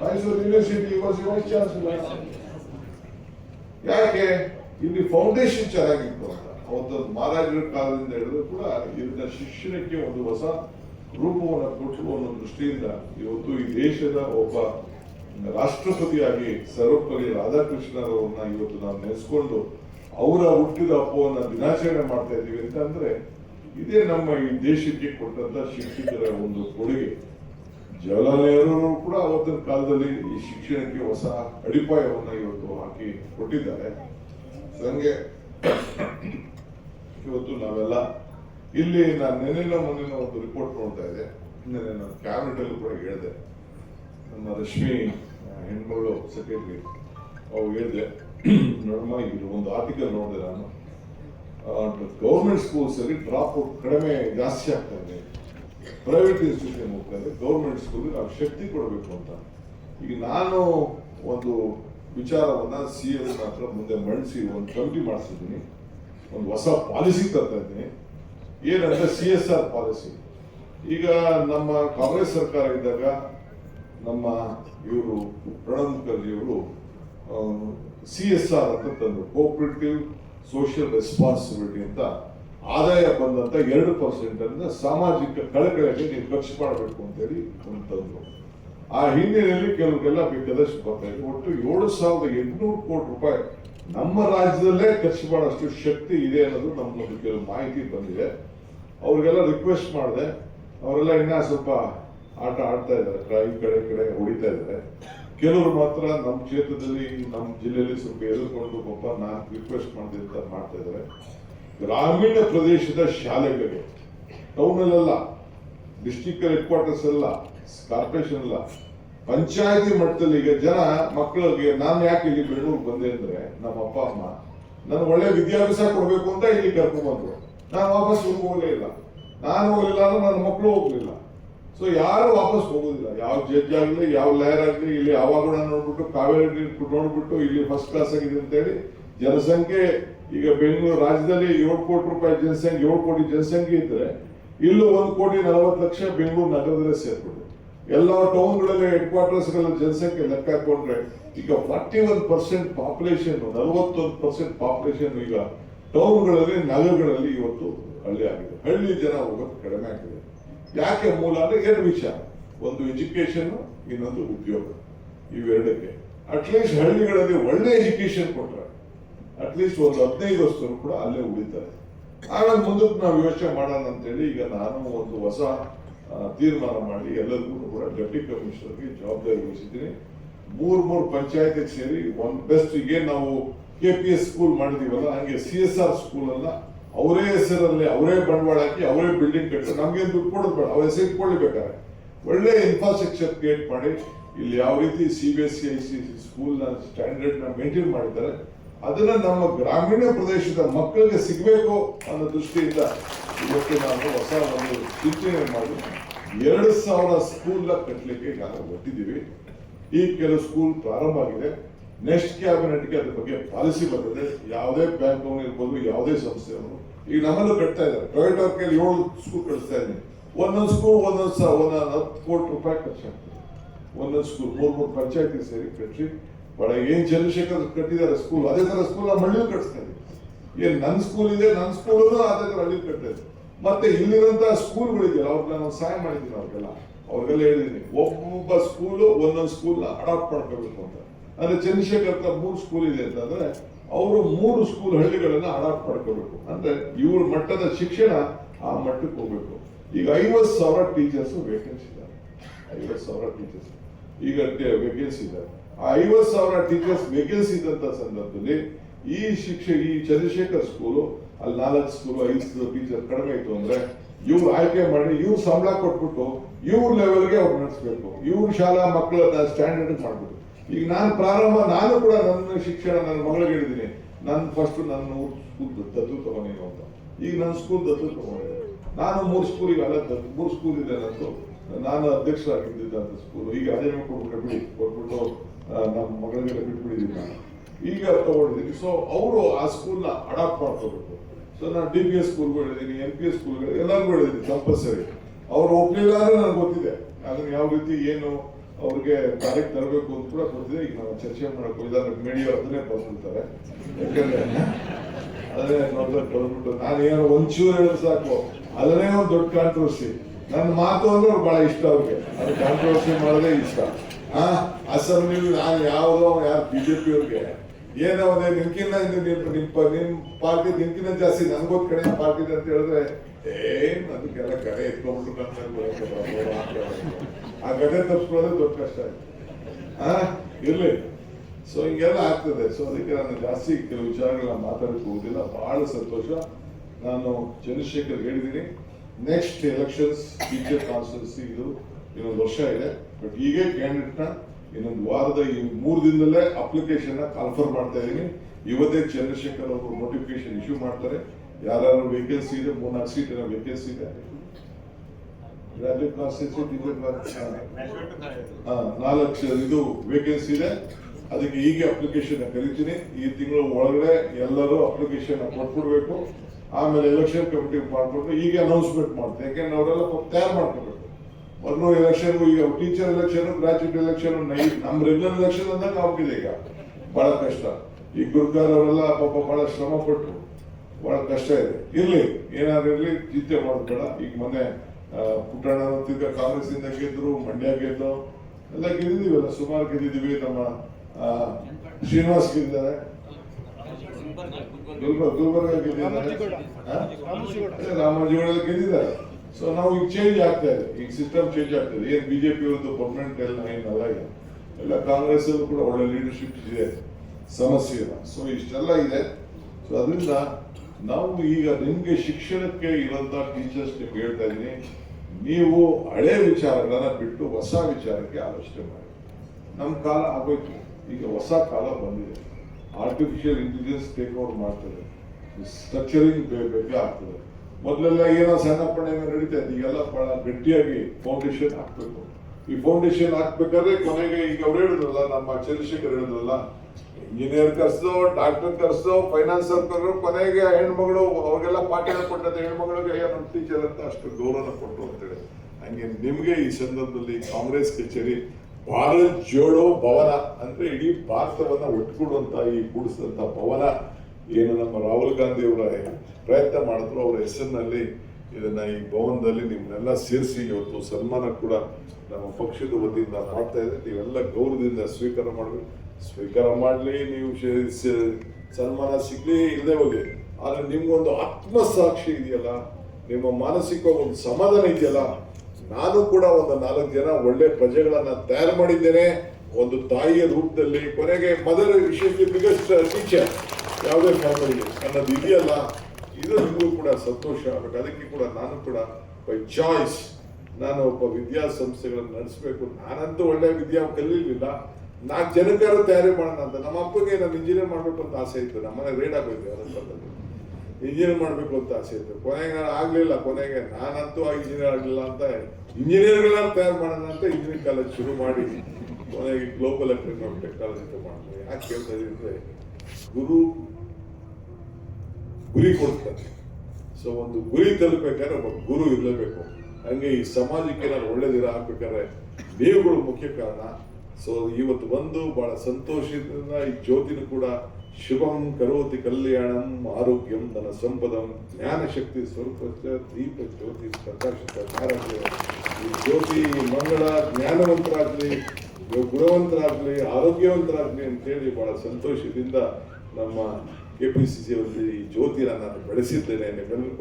Mysuru university was vice chancellor ಯಾಕೆ? ಇಲ್ಲಿ foundation ಚೆನ್ನಾಗಿತ್ತು. ಅವತ್ತು ಮಹಾರಾಜರ ಕಾಲದಿಂದ ಹಿಡಿದು ಕೂಡ ಇದನ್ನ ಶಿಕ್ಷಣಕ್ಕೆ ಒಂದು ಹೊಸ ರೂಪವನ್ನು ಕೊಟ್ಟು ಅನ್ನೋ ದೃಷ್ಟಿಯಿಂದ ಇವತ್ತು ಈ ದೇಶದ ಒಬ್ಬ ರಾಷ್ಟ್ರಪತಿಯಾಗಿ ಸರ್ವಪಲ್ಲಿ ರಾಧಾಕೃಷ್ಣರವ್ರನ್ನ ಇವತ್ತು ನಾವು ನೆನೆಸ್ಕೊಂಡು ಅವರ ಹುಟ್ಟಿದ ಹಬ್ಬವನ್ನ ದಿನಾಚರಣೆ ಮಾಡ್ತಾ ಇದ್ದೀವಿ ಅಂತಂದ್ರೆ ಇದೇ ನಮ್ಮ ಈ ದೇಶಕ್ಕೆ ಕೊಟ್ಟಂತ ಶಿಕ್ಷಕರ ಒಂದು ಕೊಡುಗೆ. ಜವಾಹರ್ಲಾಲ್ ಕೂಡ ಅವತ್ತಿನ ಕಾಲದಲ್ಲಿ ಈ ಶಿಕ್ಷಣಕ್ಕೆ ಹೊಸ ಅಡಿಪಾಯವನ್ನು ಇವತ್ತು ಹಾಕಿ ಕೊಟ್ಟಿದ್ದಾರೆ. ನನಗೆ ಇವತ್ತು ನಾವೆಲ್ಲ ಇಲ್ಲಿ ನಾನು ನೆನೆಲ್ಲ ಮುಂದಿನ ಒಂದು ರಿಪೋರ್ಟ್ ನೋಡ್ತಾ ಇದ್ದೆ. ನಿನ್ನೆ ನಾನು ಕ್ಯಾಬಿನೆಟ್ ಅಲ್ಲಿ ಕೂಡ ಹೇಳಿದೆ. ನಮ್ಮ ರಶ್ಮಿ ಹೆಣ್ಮಗಳು ಸೆಕ್ರೆಟರಿ ಅವ್ರು ಹೇಳಿದೆ. ನೋಡಮ್ಮ ಇದು ಒಂದು ಆರ್ಟಿಕಲ್ ನೋಡಿದೆ ನಾನು. ಗೌರ್ಮೆಂಟ್ ಸ್ಕೂಲ್ಸ್ ಅಲ್ಲಿ ಡ್ರಾಪ್ ಔಟ್ ಕಡಿಮೆ ಜಾಸ್ತಿ ಆಗ್ತಾ ಇದೆ. ಪ್ರೈವೇಟ್ ಇನ್ಸ್ಟಿಟ್ಯೂಷನ್ ಹೋಗ್ತಾ ಇದೆ ಗೌರ್ಮೆಂಟ್ ಸ್ಕೂಲ್ ನಾವು ಶಕ್ತಿ ಕೊಡಬೇಕು ಅಂತ. ಈಗ ನಾನು ಒಂದು ವಿಚಾರವನ್ನ ಸಿ ಎಸ್ ಹತ್ರ ಮುಂದೆ ಮಂಡಿಸಿ ಒಂದು ಕಮಿಟಿ ಮಾಡಿಸಿದ್ದೀನಿ. ಒಂದು ಹೊಸ ಪಾಲಿಸಿ ತರ್ತಾ ಇದ್ದೀನಿ. ಏನಂದ್ರೆ ಸಿ ಎಸ್ ಆರ್ ಪಾಲಿಸಿ ಈಗ ನಮ್ಮ ಕಾಂಗ್ರೆಸ್ ಸರ್ಕಾರ ಇದ್ದಾಗ ನಮ್ಮ ಇವರು ಪ್ರಣಬ್ ಮುಖರ್ಜಿ ಅವರು ಸಿ ಎಸ್ ಆರ್ ಅಂತ ತಂದರು. ಕೋಪರೇಟಿವ್ ಸೋಷಿಯಲ್ ರೆಸ್ಪಾನ್ಸಿಬಿಲಿಟಿ ಅಂತ. ಆದಾಯ ಬಂದಂತ ಎರಡು ಪರ್ಸೆಂಟ್ ಅನ್ನ ಸಾಮಾಜಿಕ ಕಳಕಳಿಗೆ ನೀವು ಖರ್ಚು ಮಾಡಬೇಕು ಅಂತೇಳಿ ಒಂದು ತಂದ್ರು ಆ ಹಿನ್ನೆಲೆಯಲ್ಲಿ ಕೆಲವರಿಗೆಲ್ಲ ಬೇಕಾದಷ್ಟು ಬರ್ತಾ ಇದೆ. ಒಟ್ಟು ಏಳು ಸಾವಿರದ ಎಂಟುನೂರು ಕೋಟಿ ರೂಪಾಯಿ ನಮ್ಮ ರಾಜ್ಯದಲ್ಲೇ ಖರ್ಚು ಮಾಡೋಷ್ಟು ಶಕ್ತಿ ಇದೆ ಅನ್ನೋದು ನಮ್ಗೊಂದು ಕೆಲವು ಮಾಹಿತಿ ಬಂದಿದೆ. ಅವ್ರಿಗೆಲ್ಲ ರಿಕ್ವೆಸ್ಟ್ ಮಾಡಿದೆ. ಅವರೆಲ್ಲ ಇನ್ನ ಸ್ವಲ್ಪ ಆಟ ಆಡ್ತಾ ಇದ್ದಾರೆ. ಈ ಕಡೆ ಕಡೆ ಹೊಡಿತಾ ಇದ್ದಾರೆ. ಕೆಲವರು ಮಾತ್ರ ನಮ್ಮ ಕ್ಷೇತ್ರದಲ್ಲಿ, ನಮ್ಮ ಜಿಲ್ಲೆಯಲ್ಲಿ ಸ್ವಲ್ಪ ಎದುರ್ಕೊಂಡು ಪಾಪ ನಾನು ರಿಕ್ವೆಸ್ಟ್ ಮಾಡಿದೆ ಅಂತ ಮಾಡ್ತಾ ಇದ್ದಾರೆ. ಗ್ರಾಮೀಣ ಪ್ರದೇಶದ ಶಾಲೆಗಳಿಗೆ ಟೌನಲ್ಲೆಲ್ಲ ಡಿಸ್ಟಿಕ್ ಹೆಡ್ ಕ್ವಾರ್ಟರ್ಸ್ ಅಲ್ಲ ಕಾರ್ಪೊರೇಷನ್ ಅಲ್ಲ ಪಂಚಾಯತಿ ಮಟ್ಟದಲ್ಲಿ ಈಗ ಜನ ಮಕ್ಕಳಿಗೆ ನಾನು ಯಾಕೆ ಇಲ್ಲಿ ಬೆಂಗಳೂರು ಬಂದೆ ಅಂದ್ರೆ ನಮ್ಮ ಅಪ್ಪ, ಅಮ್ಮ ನಾನು ಒಳ್ಳೆ ವಿದ್ಯಾಭ್ಯಾಸ ಕೊಡಬೇಕು ಅಂತ ಇಲ್ಲಿ ಕರ್ಕೊಂಡು ಬಂದ್ರು. ನಾನು ವಾಪಸ್ ಊರಿಗೆ ಹೋಗಲೇ ಇಲ್ಲ. ನಾನು ಹೋಗಲಿಲ್ಲ ಅಂದ್ರೆ ನನ್ನ ಮಕ್ಕಳು ಹೋಗ್ಲಿಲ್ಲ. ಸೊ ಯಾರು ವಾಪಸ್ ಹೋಗೋದಿಲ್ಲ. ಯಾವ ಜಡ್ಜ್ ಆಗಲಿ, ಯಾವ ಲಾಯರ್ ಆಗಲಿ, ಇಲ್ಲಿ ಯಾವಾಗ ನೋಡ್ಬಿಟ್ಟು, ಕಾವೇರಿ ನೋಡ್ಬಿಟ್ಟು ಇಲ್ಲಿ ಫಸ್ಟ್ ಕ್ಲಾಸ್ ಆಗಿದೆ ಅಂತೇಳಿ ಜನಸಂಖ್ಯೆ, ಈಗ ಬೆಂಗಳೂರು ರಾಜ್ಯದಲ್ಲಿ ಏಳು ಕೋಟಿ ರೂಪಾಯಿ ಜನಸಂಖ್ಯೆ, ಏಳು ಕೋಟಿ ಜನಸಂಖ್ಯೆ ಇದ್ರೆ, ಇಲ್ಲೂ ಒಂದು ಕೋಟಿ ನಲವತ್ತು ಲಕ್ಷ ಬೆಂಗಳೂರು ನಗರದಲ್ಲೇ ಸೇರ್ಬಿಟ್ಟು ಎಲ್ಲ ಟೌನ್ಗಳಲ್ಲಿ ಹೆಡ್ ಕ್ವಾರ್ಟರ್ಸ್ ಜನಸಂಖ್ಯೆ ಲೆಕ್ಕ ಹಾಕೊಂಡ್ರೆ ಈಗ ಫಾರ್ಟಿ ಒನ್ ಪರ್ಸೆಂಟ್ ಪಾಪ್ಯುಲೇಷನ್ ನಲವತ್ತೊಂದು ಪರ್ಸೆಂಟ್ ಪಾಪ್ಯುಲೇಷನ್ ಈಗ ಟೌನ್ಗಳಲ್ಲಿ, ನಗರಗಳಲ್ಲಿ ಇವತ್ತು ಹಳ್ಳಿ ಆಗಿದೆ. ಹಳ್ಳಿ ಜನ ಹೋಗೋದು ಕಡಿಮೆ ಆಗಿದೆ. ಯಾಕೆ ಮೂಲ ಅಂದ್ರೆ ಎರಡು ವಿಷಯ. ಒಂದು ಎಜುಕೇಶನ್ ಇನ್ನೊಂದು ಉದ್ಯೋಗ. ಇವೆರಡಕ್ಕೆ. ಅಟ್ಲೀಸ್ಟ್ ಹಳ್ಳಿಗಳಲ್ಲಿ ಒಳ್ಳೆ ಎಜುಕೇಶನ್ ಕೊಟ್ರೆ ಅಟ್ಲೀಸ್ಟ್ ಒಂದು ಹದಿನೈದು ವರ್ಷರು ಕೂಡ ಅಲ್ಲೇ ಉಳಿತಾರೆ. ಆಮೇಲೆ ಮುಂದಕ್ಕೆ ನಾವು ಯೋಚನೆ ಮಾಡೋಣ ಅಂತೇಳಿ ಈಗ ನಾನು ಒಂದು ಹೊಸ ತೀರ್ಮಾನ ಮಾಡಿ ಎಲ್ಲರಿಗೂ ಕೂಡ ಡೆಪ್ಟಿ ಕಮಿಷನರ್ಗೆ ಜವಾಬ್ದಾರಿ ವಹಿಸಿದ್ದೀನಿ. ಮೂರ್, ಮೂರು ಪಂಚಾಯತ್ ಸೇರಿ ಒಂದು ಬೆಸ್ಟ್ ಈಗ ನಾವು ಕೆ ಪಿ ಎಸ್ ಸ್ಕೂಲ್ ಮಾಡಿದೀವಲ್ಲ, ಹಂಗೆ ಸಿ ಎಸ್ ಆರ್ ಸ್ಕೂಲ್ ಅಲ್ಲ ಅವರೇ ಹೆಸರಲ್ಲಿ, ಅವರೇ ಬಂಡವಾಳ ಹಾಕಿ ಅವರೇ ಬಿಲ್ಡಿಂಗ್ ಕಟ್ಟಿ ನಮ್ಗೆ ದುಡ್ಡು ಕೊಡೋದು ಬೇಡ ಅವ್ರ ಹೆಸರಿಗೆ ಕೊಡ್ಬೇಕಾದ್ರೆ ಒಳ್ಳೆ ಇನ್ಫ್ರಾಸ್ಟ್ರಕ್ಚರ್ ಕ್ರಿಯೇಟ್ ಮಾಡಿ, ಇಲ್ಲಿ ಯಾವ ರೀತಿ C B S C I C ಸ್ಕೂಲ್ನ ಸ್ಟ್ಯಾಂಡರ್ಡ್ನ ಮೇಂಟೈನ್ ಮಾಡಿದ್ದಾರೆ ಅದನ್ನ ನಮ್ಮ ಗ್ರಾಮೀಣ ಪ್ರದೇಶದ ಮಕ್ಕಳಿಗೆ ಸಿಗಬೇಕು ಅನ್ನೋ ದೃಷ್ಟಿಯಿಂದ ಇವತ್ತು ನಾವು ಹೊಸ ಒಂದು ಚಿಂತನೆ ಮಾಡಿ, ಎರಡು ಸಾವಿರ ಸ್ಕೂಲ್ ಕಟ್ಟಲಿಕ್ಕೆ ಈಗಾಗಲೇ ಒಟ್ಟಿದ್ದೀವಿ ಈ ಕೆಲವು ಸ್ಕೂಲ್ ಪ್ರಾರಂಭ ಆಗಿದೆ. ನೆಕ್ಸ್ಟ್ ಕ್ಯಾಬಿನೆಟ್ಗೆ ಅದ್ರ ಬಗ್ಗೆ ಪಾಲಿಸಿ ಬರ್ತದೆ ಯಾವುದೇ ಬ್ಯಾಂಕ್ ಇರ್ಬೋದು, ಯಾವುದೇ ಸಂಸ್ಥೆ ಈಗ ನಮ್ಮನ್ನು ಕಟ್ತಾ ಇದ್ದಾರೆ. ಪ್ರೈವೇಟ್ ಅವ್ರ ಏಳು ಸ್ಕೂಲ್ ಕಳಿಸ್ತಾ ಇದ್ದೀನಿ. ಒಂದೊಂದು ಸ್ಕೂಲ್ ಒಂದೊಂದು ಒಂದೊಂದು ಹತ್ತು ಕೋಟಿ ರೂಪಾಯಿ ಖರ್ಚಾಗ್ತದೆ. ಒಂದೊಂದು ಸ್ಕೂಲ್ ಮೂರು ಮೂರು ಪಂಚಾಯತಿ ಸೇರಿ ಕಟ್ಟಿ ಬಹಳ ಏನ್ ಚಂದ್ರಶೇಖರ್ ಕಟ್ಟಿದ್ದಾರೆ ಸ್ಕೂಲ್ ಅದೇ ತರ ಸ್ಕೂಲ್ ನಮ್ಮ ಇದ್ದೀವಿ ಏನ್ ನನ್ನ ಸ್ಕೂಲ್ ಇದೆ ನನ್ನ ಸ್ಕೂಲ್ ಅದೇ ತರ ಹಳ್ಳಿ ಕಟ್ಟಿದೆ. ಮತ್ತೆ ಇಲ್ಲಿರುವಂತಹ ಸ್ಕೂಲ್ಗಳಿದೆಯಲ್ಲ ಅವ್ರಿಗೆ ನಾನು ಸಹಾಯ ಮಾಡಿದ್ದೀನಿ ಅವ್ರಿಗೆಲ್ಲ. ಅವ್ರಿಗೆಲ್ಲ ಹೇಳಿದೀನಿ ಒಬ್ಬೊಬ್ಬ ಸ್ಕೂಲು ಒಂದೊಂದು ಸ್ಕೂಲ್ನ ಅಡಾಪ್ಟ್ ಮಾಡ್ಕೋಬೇಕು ಅಂತ. ಅಂದ್ರೆ ಚಂದ್ರಶೇಖರ್ ಮೂರು ಸ್ಕೂಲ್ ಇದೆ ಅಂತಂದ್ರೆ ಅವರು ಮೂರು ಸ್ಕೂಲ್ ಹಳ್ಳಿಗಳನ್ನ ಅಡಾಪ್ಟ್ ಮಾಡ್ಕೋಬೇಕು ಅಂದ್ರೆ ಇವ್ರ ಮಟ್ಟದ ಶಿಕ್ಷಣ ಆ ಮಟ್ಟಕ್ಕೆ ಹೋಗ್ಬೇಕು. ಈಗ ಐವತ್ತು ಸಾವಿರ ಟೀಚರ್ಸ್ ವೇಕೆನ್ಸಿ ಇದ್ದಾರೆ ಐವತ್ತು ಸಾವಿರ ಟೀಚರ್ಸ್ ಈಗ ವೇಕೆನ್ಸಿ ಇದ್ದಾರೆ ಐವತ್ತು ಸಾವಿರ ಟೀಚರ್ಸ್ ವೇಕೆನ್ಸಿ ಇದ್ದಂತ ಸಂದರ್ಭದಲ್ಲಿ ಈ ಶಿಕ್ಷೆ, ಈ ಚಂದ್ರಶೇಖರ್ ಸ್ಕೂಲು ಅಲ್ಲಿ ನಾಲ್ಕು ಸ್ಕೂಲ್ ಐದು ಟೀಚರ್ ಕಡಿಮೆ ಇತ್ತು ಅಂದ್ರೆ ಇವ್ರು ಆಯ್ಕೆ ಮಾಡಿ, ಇವ್ರು ಸಂಬಳ ಕೊಟ್ಬಿಟ್ಟು ಇವ್ರ ಲೆವೆಲ್ಗೆ ಅವ್ರು ನಡೆಸ್ಬೇಕು. ಇವ್ರ ಶಾಲಾ ಮಕ್ಕಳ ಸ್ಟ್ಯಾಂಡರ್ಡ್ ಮಾಡ್ಬಿಟ್ಟು. ಈಗ ನಾನು ಪ್ರಾರಂಭ, ನಾನು ಕೂಡ ನನ್ನ ಶಿಕ್ಷಣ ನನ್ನ ಮಗಳಿಗೆ ಹೇಳಿದ್ದೀನಿ ನನ್ನ ಫಸ್ಟ್ ನನ್ನ ಸ್ಕೂಲ್ ದತ್ತು ತಗೊಂಡಿರೋ ಅಂತ. ಈಗ ನನ್ನ ಸ್ಕೂಲ್ ದತ್ತು ತಗೊಂಡಿದ್ದೆ ನಾನು ಮೂರು ಸ್ಕೂಲಿಗೆ ಅಲ್ಲ ಮೂರು ಸ್ಕೂಲ್ ಇದೆ ನಂದು ನಾನು ಅಧ್ಯಕ್ಷರಾಗಿದ್ದಂತ ಸ್ಕೂಲ್ ಈಗ ಅದೇ ಕೊಟ್ಬಿಟ್ಟು ಕೊಟ್ಬಿಟ್ಟು ನಮ್ಮ ಮಗಳಿಗೆಲ್ಲ ಬಿಟ್ಬಿಟ್ಟಿದ್ದೀನಿ ಈಗ ತಗೊಂಡಿದ್ದೀನಿ ಸೊ ಅವರು ಆ ಸ್ಕೂಲ್ನ ಅಡಾಪ್ಟ್ ಮಾಡ್ಕೋಬೇಕು. ಸೊ ನಾನು ಡಿ ಪಿ ಎಸ್ ಸ್ಕೂಲ್ಗೂ ಹೇಳಿದ್ದೀನಿ ಎನ್ ಪಿ ಎಸ್ ಸ್ಕೂಲ್ಗಳು ಎಲ್ಲರಿಗೂ ಹೇಳಿದ್ದೀನಿ ಕಂಪಲ್ಸರಿ ಅವ್ರು ಒಪ್ಲಿಲ್ಲ ಅಂದ್ರೆ ನನಗೆ ಗೊತ್ತಿದೆ. ಅದನ್ನು ಯಾವ ರೀತಿ, ಏನು ಅವ್ರಿಗೆ ಕಾರ್ಯಕ್ಕೆ ತರಬೇಕು ಅಂತ ಕೂಡ ಗೊತ್ತಿದೆ. ಈಗ ನಾವು ಚರ್ಚೆ ಮಾಡಬೇಕು. ಹೋಗಿದ್ದಾರೆ ಮೀಡಿಯಾ ಅದನ್ನೇ ಬರ್ತಿರ್ತಾರೆ. ಯಾಕಂದ್ರೆ ಅದೇ ನೋಡಿದ್ರೆ ಬಂದ್ಬಿಟ್ಟು ನಾನು ಏನೋ ಒಂಚೂರು ಹೇಳಿದ್ರೆ ಸಾಕು. ಅದನ್ನೇ ಒಂದು ದೊಡ್ಡ ಕಾಂಟ್ರವರ್ಸಿ ನನ್ನ ಮಾತು ಅಂದ್ರೆ ಅವ್ರು ಬಹಳ ಇಷ್ಟ ಅವ್ರಿಗೆ. ಅದು ಕಾಂಟ್ರವರ್ಸಿ ಮಾಡೋದೇ ಇಷ್ಟ. ಆ ಅಸೆಂಬ್ಲಿ ನಾನು ಯಾವುದೋ ಯಾರು ಬಿಜೆಪಿ ಅವ್ರಿಗೆ ಏನೋ ಒಂದೇ ನಿಮ್ಕಿನ್ನ ನಿಮ್ಮ ನಿಮ್ಮ ನಿಮ್ ನಿಮ್ ಪಾರ್ಟಿ ನಿಮ್ಕಿನ್ನ ಜಾಸ್ತಿ ನನ್ಗೋದ್ ಕಡೆ ಪಾರ್ಟಿ ಅಂತ ಹೇಳಿದ್ರೆ ಏನ್ ಅದಕ್ಕೆಲ್ಲ ಕಡೆ ಎತ್ಕೊಂಡ್ಬಿಟ್ಟು ಆ ಗದೆ ತಪ್ಪಿಸ್ಕೊಳ್ಳೋದು ದೊಡ್ಡ ಕಷ್ಟ ಆಯ್ತು. ಹಾ ಇರ್ಲಿ. ಸೊ ಹಿಂಗೆಲ್ಲ ಆಗ್ತದೆ. ಸೊ ಅದಕ್ಕೆ ನಾನು ಜಾಸ್ತಿ ಕೆಲವು ವಿಚಾರಗಳನ್ನ ಮಾತಾಡಕ್ಕೆ ಹೋಗುದಿಲ್ಲ. ಬಹಳ ಸಂತೋಷ. ನಾನು ಚಂದ್ರಶೇಖರ್ ಹೇಳಿದ್ದೀನಿ ನೆಕ್ಸ್ಟ್ ಎಲೆಕ್ಷನ್ಸ್ ಬಿಜೆಪಿ ಕಾನ್ಸ್ಟಿಟ್ಯೂನ್ಸಿ ಇದು. ಇನ್ನೊಂದು ವರ್ಷ ಇದೆ. ಬಟ್ ಈಗೇ ಕ್ಯಾಂಡಿಡೇಟ್ನ ಇನ್ನೊಂದು ವಾರದ ಈ ಮೂರು ದಿನದಲ್ಲೇ ಅಪ್ಲಿಕೇಶನ್ ಕನ್ಫರ್ಮ್ ಮಾಡ್ತಾ ಇದ್ದೀನಿ. ಇವತ್ತೇ ಚಂದ್ರಶೇಖರ್ ಅವರು ನೋಟಿಫಿಕೇಶನ್ ಇಶ್ಯೂ ಮಾಡ್ತಾರೆ. ಯಾರು ವೇಕೆನ್ಸಿ ಇದೆ, ಮೂರ್ನಾಲ್ಕು ಸೀಟ್ ಏನೋ ವೇಕೆನ್ಸಿ ಇದೆ. ನಾಲ್ಕು ಇದು ವೇಕೆನ್ಸಿ ಇದೆ. ಅದಕ್ಕೆ ಈಗ ಅಪ್ಲಿಕೇಶನ್ ಕರಿತೀನಿ. ಈ ತಿಂಗಳ ಒಳಗಡೆ ಎಲ್ಲರೂ ಅಪ್ಲಿಕೇಶನ್ ಕೊಟ್ಬಿಡ್ಬೇಕು. ಆಮೇಲೆ ಎಲೆಕ್ಷನ್ ಕಮಿಟಿ ಮಾಡ್ಕೊಂಡು ಈಗ ಅನೌನ್ಸ್ಮೆಂಟ್ ಮಾಡ್ತೀನಿ. ಯಾಕೆಂದ್ರೆ ಅವರೆಲ್ಲ ತಯಾರು ಮಾಡ್ಕೋಬೇಕು. ಮೊದಲು ಎಲೆಕ್ಷನ್ ಈಗ ಟೀಚರ್ ಎಲೆಕ್ಷನ್ ಗ್ರಾಜ್ಯುಯೇಟ್ ಎಲೆಕ್ಷನ್ ನಮ್ಮ ರೆಗ್ಯುಲರ್ ಎಲೆಕ್ಷನ್ ಅಂತ ಆಗ್ತಿದೆ ಈಗ. ಬಹಳ ಕಷ್ಟ. ಈ ಗುರುಗಾರ್ ಅವರೆಲ್ಲ ಪಾಪ ಬಹಳ ಶ್ರಮ ಪಟ್ಟು ಬಹಳ ಕಷ್ಟ ಇದೆ. ಇರ್ಲಿ ಏನಾದ್ರು ಇರ್ಲಿ ಚಿಂತೆ ಮಾಡ್ಬೇಡ. ಈಗ ಮೊನ್ನೆ ಆ, ಪುಟ್ಟಣ್ಣ ಅಂತಿದ್ದ ಕಾಂಗ್ರೆಸ್ ಇಂದ ಗೆದ್ರು ಮಂಡ್ಯ ಗೆದ್ದು ಎಲ್ಲ ಗೆದ್ದಿದೀವಲ್ಲ ಸುಮಾರು ಗೆದ್ದಿದೀವಿ ನಮ್ಮ ಶ್ರೀನಿವಾಸ್ ಗೆದ್ದಿದ್ದಾರೆ. ಗುಲ್ಬರ್ಗ. ಗುಲ್ಬರ್ಗ ಗೆದ್ದಿದ್ದಾರೆ. ರಾಮೋಜಿಗೌಡ ಗೆದ್ದಿದ್ದಾರೆ. ಸೊ ನಾವು ಈಗ ಚೇಂಜ್ ಆಗ್ತಾ ಇದೆ ಈಗ ಸಿಸ್ಟಮ್ ಚೇಂಜ್ ಆಗ್ತಾ ಇದೆ ಏನ್ ಬಿಜೆಪಿ ಅವ್ರದ್ದು ಪರ್ಮನೆಂಟ್ ಎಲ್ಲ ಏನಲ್ಲ ಎಲ್ಲ ಕಾಂಗ್ರೆಸ್ ಅಲ್ಲೂ ಕೂಡ ಒಳ್ಳೆ ಲೀಡರ್ಶಿಪ್ ಇದೆ ಸಮಸ್ಯೆ ಇಲ್ಲ ಸೊ ಇಷ್ಟೆಲ್ಲ ಇದೆ ಸೊ ಅದರಿಂದ ನಾವು ಈಗ ನಿಮಗೆ ಶಿಕ್ಷಣಕ್ಕೆ ಇರುವಂತಹ ಟೀಚರ್ಸ್ ನಿಮ್ಗೆ ಹೇಳ್ತಾ ಇದ್ದೀನಿ. ನೀವು ಹಳೆ ವಿಚಾರಗಳನ್ನ ಬಿಟ್ಟು ಹೊಸ ವಿಚಾರಕ್ಕೆ ಆಲೋಚನೆ ಮಾಡಿ. ನಮ್ಮ ಕಾಲ ಆಗೋಯ್ತು. ಈಗ ಹೊಸ ಕಾಲ ಬಂದಿದೆ. ಆರ್ಟಿಫಿಷಿಯಲ್ ಇಂಟೆಲಿಜೆನ್ಸ್ ಟೇಕ್ ಓವರ್ ಮಾಡ್ತದೆ. ಸ್ಟ್ರಕ್ಚರಿಂಗ್ ಬೇಗ ಆಗ್ತದೆ. ಮೊದಲೆಲ್ಲ ಏನೋ ಸಣ್ಣ ಪಣ್ಣ ಏನೋ ನಡೀತಾ ಈಗೆಲ್ಲ ಬಹಳ ಗಟ್ಟಿಯಾಗಿ ಫೌಂಡೇಶನ್ ಹಾಕ್ಬೇಕು. ಈ ಫೌಂಡೇಶನ್ ಹಾಕ್ಬೇಕಾದ್ರೆ ಕೊನೆಗೆ ಈಗ ಅವ್ರು ಹೇಳಿದ್ರಲ್ಲ, ನಮ್ಮ ಚಂದ್ರಶೇಖರ್ ಹೇಳಿದ್ರಲ್ಲ ಇಂಜಿನಿಯರ್ ಕರ್ಸೋ ಡಾಕ್ಟರ್ ಕರ್ಸೋ ಫೈನಾನ್ಸರ್ ಕರ್ಸೋ ಕೊನೆಗೆ ಹೆಣ್ಮಗಳು, ಅವ್ರಿಗೆಲ್ಲ ಪಾಠ ಕೊಟ್ಟಂತ ಹೆಣ್ಮಗಳಿಗೆ, ಅಯ್ಯ ನಮ್ಮ ಟೀಚರ್ ಅಂತ ಅಷ್ಟು ಗೌರವನ ಕೊಟ್ಟರು ಅಂತೇಳಿ ಹಂಗೆ ನಿಮ್ಗೆ ಈ ಸಂದರ್ಭದಲ್ಲಿ ಕಾಂಗ್ರೆಸ್ ಕಚೇರಿ, ಭಾರತ್ ಜೋಡೋ ಭವನ ಅಂದ್ರೆ ಇಡೀ ಭಾರತವನ್ನ ಒಟ್ಟುಕೊಡುವಂತ ಈ ಕೂಡಿಸಿದಂತ ಭವನ. ಏನು ನಮ್ಮ ರಾಹುಲ್ ಗಾಂಧಿ ಅವರ ಪ್ರಯತ್ನ ಮಾಡಿದ್ರು, ಅವರ ಹೆಸರಿನಲ್ಲಿ ಇದನ್ನ ಈ ಭವನದಲ್ಲಿ ನಿಮ್ಮನ್ನೆಲ್ಲ ಸೇರಿಸಿ ಇವತ್ತು ಸನ್ಮಾನ ಕೂಡ ನಮ್ಮ ಪಕ್ಷದ ವತಿಯಿಂದ ಮಾಡ್ತಾ ಇದೆ. ನೀವೆಲ್ಲ ಗೌರವದಿಂದ ಸ್ವೀಕಾರ ಮಾಡಬೇಕು. ಸ್ವೀಕಾರ ಮಾಡಲಿ, ನೀವು ಸನ್ಮಾನ ಸಿಗ್ಲಿ ಇಲ್ಲದೆ ಹೋಗಿ ಆದರೆ ನಿಮ್ಗೊಂದು ಆತ್ಮಸಾಕ್ಷಿ ಇದೆಯಲ್ಲ, ನಿಮ್ಮ ಮಾನಸಿಕ ಒಂದು ಸಮಾಧಾನ ಇದೆಯಲ್ಲ, ನಾನು ಕೂಡ ಒಂದು ನಾಲ್ಕು ಜನ ಒಳ್ಳೆ ಪ್ರಜೆಗಳನ್ನ ತಯಾರು ಮಾಡಿದ್ದೇನೆ. ಒಂದು ತಾಯಿಯ ರೂಪದಲ್ಲಿ ಕೊನೆಗೆ ಮದರ್ ವಿಶೇಷ ಬಿಗ್ಗೆಸ್ಟ್ ಟೀಚರ್ ಯಾವುದೇ ಫ್ಯಾಮಿಲಿಗೆ ಅನ್ನೋದು ಇದೆಯಲ್ಲ ಇದು ನಿಮಗೂ ಕೂಡ ಸಂತೋಷ ಆಗಬೇಕು ಅದಕ್ಕೆ ಕೂಡ ನಾನು ಕೂಡ ಬೈ ಚಾಯ್ಸ್ ನಾನು ಒಬ್ಬ ವಿದ್ಯಾಸಂಸ್ಥೆಗಳನ್ನು ನಡೆಸಬೇಕು. ನಾನಂತೂ ಒಳ್ಳೆ ವಿದ್ಯಾ ಕಲೀಲಿಲ್ಲ ನಾಲ್ಕು ಜನಕ್ಕಾರ ತಯಾರಿ ಮಾಡೋಣ ಅಂತ, ನಮ್ಮ ಅಪ್ಪಗೆ ನಾನು ಇಂಜಿನಿಯರ್ ಮಾಡಬೇಕು ಅಂತ ಆಸೆ ಇತ್ತು. ನಮ್ಮನೆ ರೇಡ್ ಆಗೋಯ್ತು ಅದರ ಕಾಲದಲ್ಲಿ ಇಂಜಿನಿಯರ್ ಮಾಡಬೇಕು ಅಂತ ಆಸೆ ಇತ್ತು. ಕೊನೆಗೆ ನಾನು ಆಗಲಿಲ್ಲ, ಕೊನೆಗೆ ನಾನಂತೂ ಆ ಇಂಜಿನಿಯರ್ ಆಗಲಿಲ್ಲ ಅಂತ ಇಂಜಿನಿಯರ್ಗಳನ್ನ ತಯಾರು ಮಾಡೋಣ ಅಂತ ಇಂಜಿನಿಯರಿಂಗ್ ಕಾಲೇಜ್ ಶುರು ಮಾಡಿ, ಕೊನೆಗೆ ಗ್ಲೋಬಲ್ ಎಕನಾಮಿಕ್ ಟೆಕ್ನಾಲಜಿ ಅಂತ ಯಾಕೆ ಕೇಳ್ತಾ ಇದ್ರೆ ಗುರು ಗುರಿ ಕೊಡ್ತಾರೆ. ಸೊ ಒಂದು ಗುರಿ ತಲುಪಬೇಕಾದ್ರೆ ಒಬ್ಬ ಗುರು ಇರಲೇಬೇಕು. ಹಂಗೆ ಈ ಸಮಾಜಕ್ಕೆ ನಾನು ಒಳ್ಳೇದಿರ ಹಾಕ್ಬೇಕಾದ್ರೆ ನೀವುಗಳು ಮುಖ್ಯ ಕಾರಣ. ಸೊ ಇವತ್ತು ಬಂದು ಬಹಳ ಸಂತೋಷದಿಂದ ಈ ಜ್ಯೋತಿನ ಕೂಡ ಶುಭಂ ಕರೋತಿ ಕಲ್ಯಾಣಂ ಆರೋಗ್ಯಂ ಧನ ಸಂಪದಂ ಜ್ಞಾನ ಶಕ್ತಿ ಸ್ವರೂಪ ದೀಪ ಜ್ಯೋತಿ ಪ್ರಕಾಶಿತ ಈ ಜ್ಯೋತಿ ಮಂಗಳ ಜ್ಞಾನವಂತರಾಗ್ಲಿ, ಗುಣವಂತರಾಗ್ಲಿ, ಆರೋಗ್ಯವಂತರಾಗ್ಲಿ ಅಂತೇಳಿ ಬಹಳ ಸಂತೋಷದಿಂದ ನಮ್ಮ ಕೆ ಪಿ ಸಿ ಸಿ ಅವರಲ್ಲಿ ಈ ಜ್ಯೋತಿನ ನಾನು ಬೆಳೆಸಿದ್ದೇನೆ ನಿಮ್ಮೆಲ್ಲರೂ